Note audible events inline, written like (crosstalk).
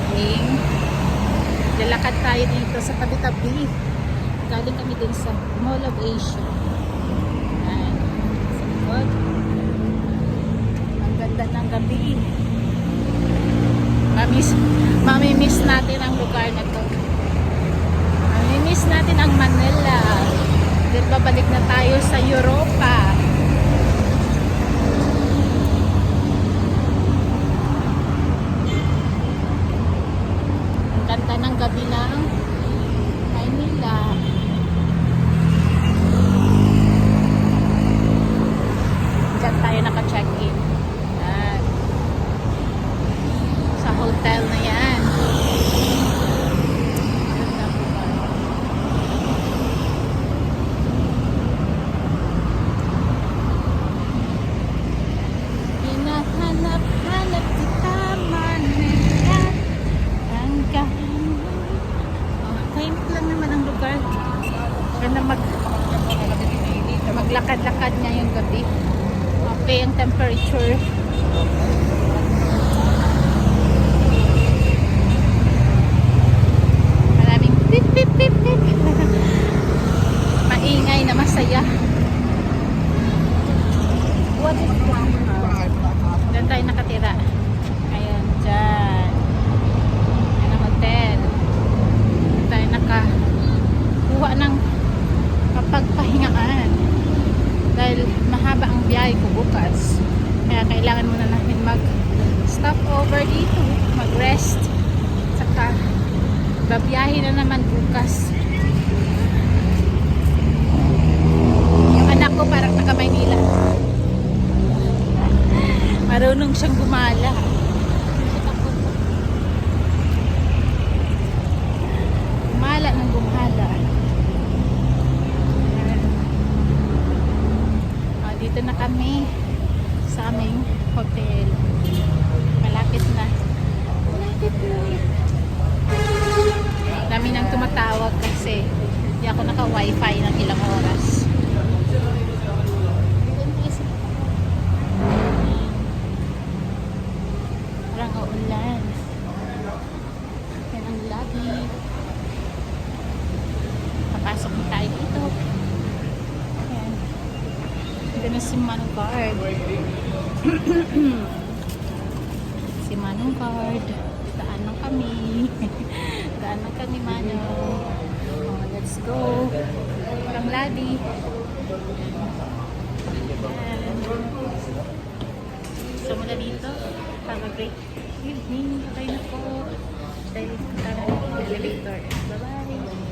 evening. Lalakad tayo dito sa tabi-tabi. Galing kami din sa Mall of Asia. Ayan. Sa likod. Ang ganda ng gabi. Mamis, mamimiss natin ang lugar na to. Mamimiss natin ang Manila. Then babalik na tayo sa Europa. Ang ganda ng gabi ng Maynila. Diyan tayo naka-check-in. Yan. Sa hotel na yan. Ganda po ba? Hinahanap-hanap kita Manila Ang kahanap oh, Tahimik lang naman ang lugar. Ganda mag Maglakad-lakad niya yung gabi. Okay ang temperature. Maraming pip pip pip pip. (laughs) Maingay na masaya. What is Diyan tayo nakatira. Ayan, dyan. Ayan ang hotel. Diyan tayo nakakuha ng kapagpahingaan. Mahaba ang biyahe ko bukas. Kaya kailangan muna namin mag stop over dito. Mag-rest. Saka babiyahe na naman bukas. Yung anak ko parang taga Maynila. (laughs) Marunong siyang gumala. Gumala ng gumala. Ayan. Ah, dito na kami sa aming hotel. Malapit na. Malapit na. Dami nang tumatawag kasi hindi ako naka-wifi ng ilang oras. Parang uulan. Yan ang lobby. Papasok na tayo dito. Ayan. Ito na si Manong Guard. (clears throat) si Manong Guard. Daan lang kami. (laughs) Daan lang kami, Manong. Oh, let's go. Parang. Ayan. So mula dito, have a great evening. Patay na po. Punta na elevator. Bye-bye.